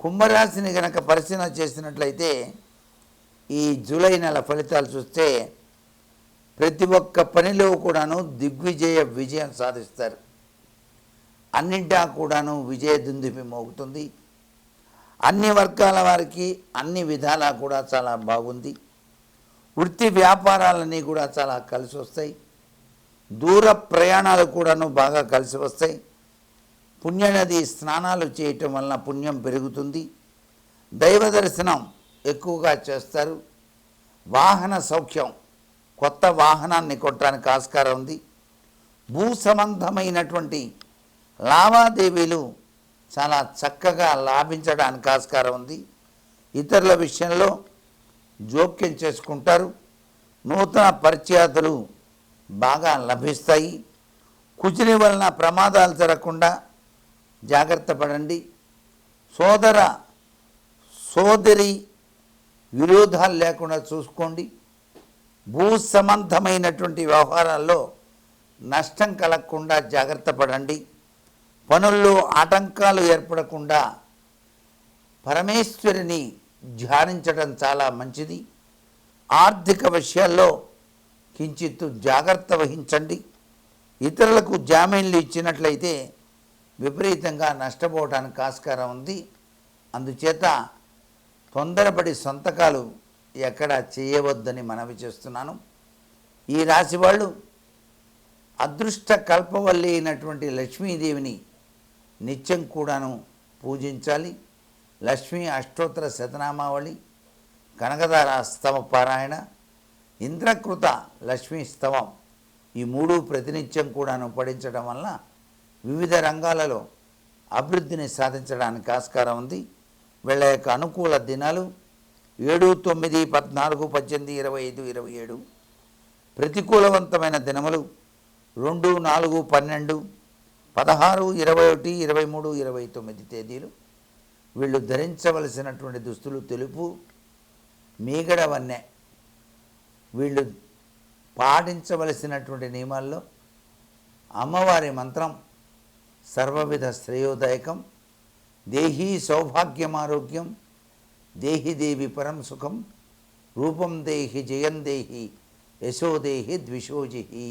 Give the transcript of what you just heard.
కుంభరాశిని గనక పరిశీలన చేసినట్లయితే ఈ జూలై నెల ఫలితాలు చూస్తే ప్రతి ఒక్క పనిలో కూడాను దిగ్విజయ విజయం సాధిస్తారు. అన్నింటా కూడాను విజయ దుందుపి మోగుతుంది. అన్ని వర్గాల వారికి అన్ని విధాలా కూడా చాలా బాగుంది. వృత్తి వ్యాపారాలన్నీ కూడా చాలా కలిసి వస్తాయి. దూర ప్రయాణాలు కూడాను బాగా కలిసి వస్తాయి. పుణ్యనది స్నానాలు చేయటం వలన పుణ్యం పెరుగుతుంది. దైవ దర్శనం ఎక్కువగా చేస్తారు. వాహన సౌఖ్యం కొత్త వాహనాన్ని కొట్టడానికి ఆస్కారం ఉంది. భూ సంబంధమైనటువంటి లావాదేవీలు చాలా చక్కగా లాభించడానికి ఆస్కారం ఉంది. ఇతరుల విషయంలో జోక్యం చేసుకుంటారు. నూతన పరిచయాతులు బాగా లభిస్తాయి. కుచిని వలన ప్రమాదాలు జరగకుండా జాగ్రత్త పడండి. సోదర సోదరి విరోధాలు లేకుండా చూసుకోండి. భూ సంబంధమైనటువంటి వ్యవహారాల్లో నష్టం కలగకుండా జాగ్రత్త పడండి. పనుల్లో ఆటంకాలు ఏర్పడకుండా పరమేశ్వరిని ధ్యానించడం చాలా మంచిది. ఆర్థిక విషయాల్లో కించిత్తు జాగ్రత్త వహించండి. ఇతరులకు జామీన్లు ఇచ్చినట్లయితే విపరీతంగా నష్టపోవటానికి ఆస్కారం ఉంది. అందుచేత తొందరపడి సొంతకాలు ఎక్కడ చేయవద్దని మనవి చేస్తున్నాను. ఈ రాశి వాళ్ళు అదృష్ట కల్పవల్లి అయినటువంటి లక్ష్మీదేవిని నిత్యం కూడాను పూజించాలి. లక్ష్మీ అష్టోత్తర శతనామావళి కనకదార స్తవ పారాయణ ఇంద్రకృత లక్ష్మీ స్తవం ఈ మూడు ప్రతినిత్యం కూడాను పఠించడం వల్ల వివిధ రంగాలలో అభివృద్ధిని సాధించడానికి ఆస్కారం ఉంది. వీళ్ళ యొక్క అనుకూల దినాలు ఏడు తొమ్మిది పద్నాలుగు పద్దెనిమిది ఇరవై ఐదు ఇరవై ఏడు. ప్రతికూలవంతమైన దినములు రెండు నాలుగు పన్నెండు పదహారు ఇరవై ఒకటి ఇరవై మూడు ఇరవై తొమ్మిది తేదీలు. వీళ్ళు ధరించవలసినటువంటి దుస్తులు తెలుపు మీగడ వన్నె. వీళ్ళు పాటించవలసినటువంటి నియమాల్లో అమ్మవారి మంత్రం సర్వవిధ శ్రేయోదాయకం. దేహీ సౌభాగ్యమారోగ్యం దేహి దేవి పరం సుఖం రూపం దేహి జయం దేహి యశోదేహి ద్విషోజిహి